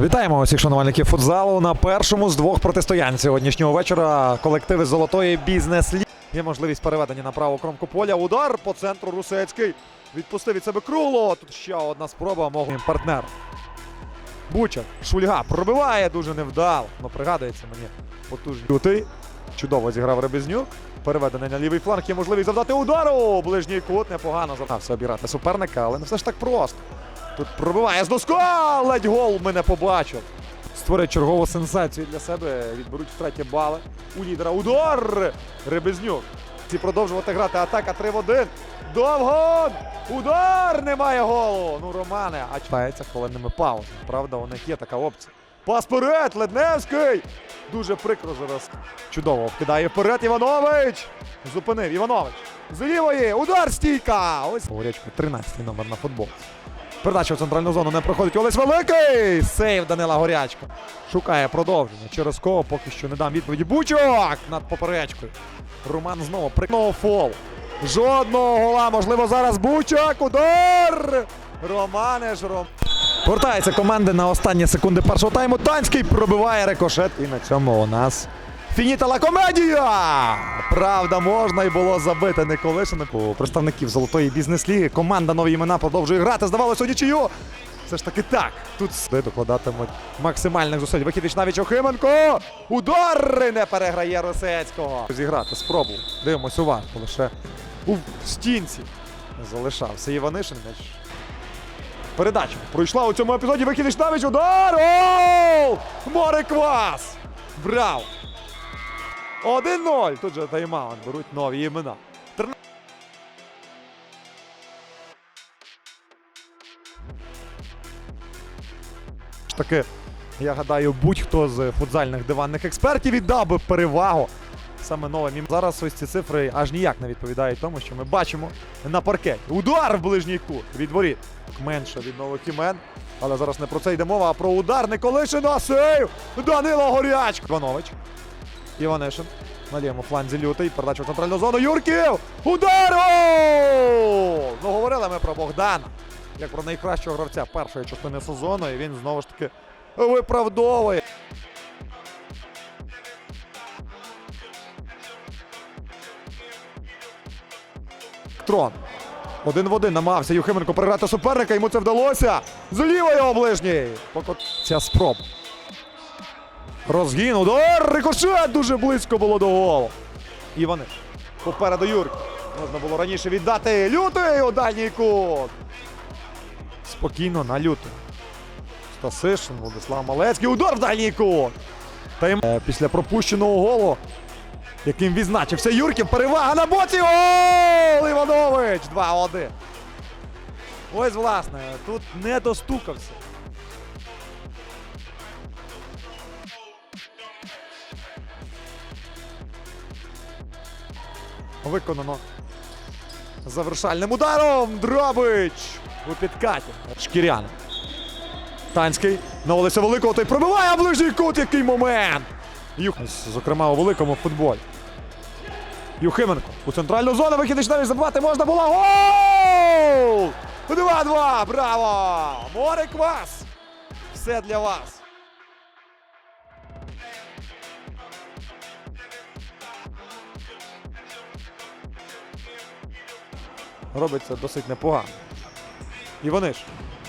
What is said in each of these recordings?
Вітаємо усіх шанувальників футзалу на першому з двох протистоянь сьогоднішнього вечора. Колективи золотої бізнес ліги. Є можливість переведення на праву кромку поля. Удар по центру Русецький. Відпустив від себе Круло. Тут ще одна спроба мого партнер. Бучар. Шульга пробиває дуже невдало. Ну, пригадується мені потужний. Лютий. Чудово зіграв Ребезнюк. Переведений на лівий фланг. Є можливість завдати удару. Ближній кут непогано завдався обіграти суперника, але не все ж так просто. Тут пробиває з доска, ледь гол ми не побачив. Створять чергову сенсацію для себе. Відберуть втретє бали. У лідера удар! Ребезнюк. Ці продовжувати грати. Атака 3 в 1. Довгон! Удар! Немає голу! Ну, Романе, а читається хвилинними паузами. Правда, у них є така опція. Пас вперед! Ледневський! Дуже прикро зараз. Чудово вкидає вперед Іванович! Зупинив Іванович. З лівої! Удар стійка! Ось Горячко, 13 номер на футбол. Передача в центральну зону не проходить. Олесь Великий! Сейв Данила Горячко. Шукає продовження. Через кого поки що не дам відповіді. Бучок над поперечкою. Роман знову прикнув фол. Жодного гола. Можливо, зараз Бучок. Удар! Романе ж Ром. Повертається команди на останні секунди першого тайму. Танський пробиває рикошет. І на цьому у нас фініта ла комедія! Правда, можна і було забити Николишинику. У представників золотої бізнес-ліги. Команда нові імена продовжує грати. Здавалося, нічию. Все ж таки так. Тут докладатимуть максимальних зусиль. Вихід навіть Охименко. Удар не переграє Росецького. Зіграти спробу. Дивимось уважно. Лише у стінці залишався Іванишин. Передача пройшла у цьому епізоді. Вихід навіть удар! Гол! Мореквас! Браво! 1-0. Тут же тайм-аут. Беруть нові імена. Таки, я гадаю, будь-хто з футзальних диванних експертів віддав би перевагу саме новим. Зараз ось ці цифри аж ніяк не відповідають тому, що ми бачимо на паркеті. Удар в ближній кут від воріт. Менше від нових імен. Але зараз не про це йде мова, а про удар Николишина. Сейв! Данило Горячко. Іванович. Іванишин. На лівому фланзі лютий. Передача в центральну зону. Юрків! Удар! Ну, говорили ми про Богдана. Як про найкращого гравця першої частини сезону. І він знову ж таки виправдовує. Трон. Один в один намагався Юхименко переграти суперника. Йому це вдалося. З лівої оближній. Поки ця спроба. Розгін, удар, рикошет дуже близько було до голу. Іваниш. Попереду Юрк. Можна було раніше віддати. Лютий у дальній кут. Спокійно на лютий. Стасишин, Владислав Малецький. Удар в дальній кут. Тайм Е, після пропущеного голу, яким відзначився Юрків. Перевага на боці. Гол! Іванович! 2-1. Ось, власне, тут не достукався. Виконано завершальним ударом. Дробич у підкаті. Шкірян. Танський на Олеся Великого той пробиває ближній кут. Який момент! Юх... Зокрема, у великому футболі. Юхименко. У центральну зону вихід навіть забивати можна було. Гол! 2-2! Браво! Море квас! Все для вас. Робиться досить непогано. Іваниш.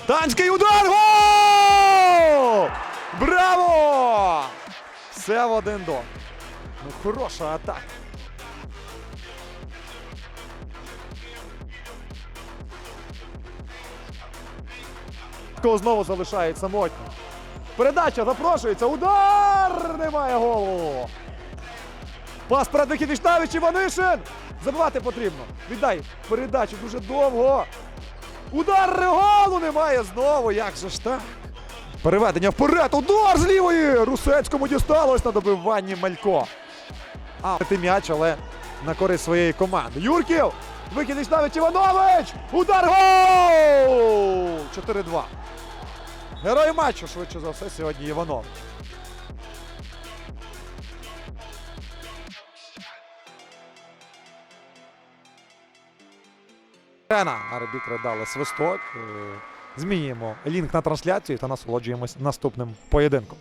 Танський удар! Гол! Браво! Все в один до. Ну, хороша атака. Знову залишають самотньо. Передача запрошується. Удар! Немає голу. Пас перед вихід Віштавич Іванишин. Забивати потрібно. Віддай передачу дуже довго. Удар голу немає знову. Як же ж так? Переведення вперед. Удар з лівої. Русецькому дісталось на добиванні Малько. А ти м'яч, але на користь своєї команди. Юрків! Викидиш навіть Іванович! Удар гол! 4-2. Герой матчу, швидше за все, сьогодні Іванов. Арбітри дали свисток. е, Змінюємо лінк на трансляцію та насолоджуємось наступним поєдинком.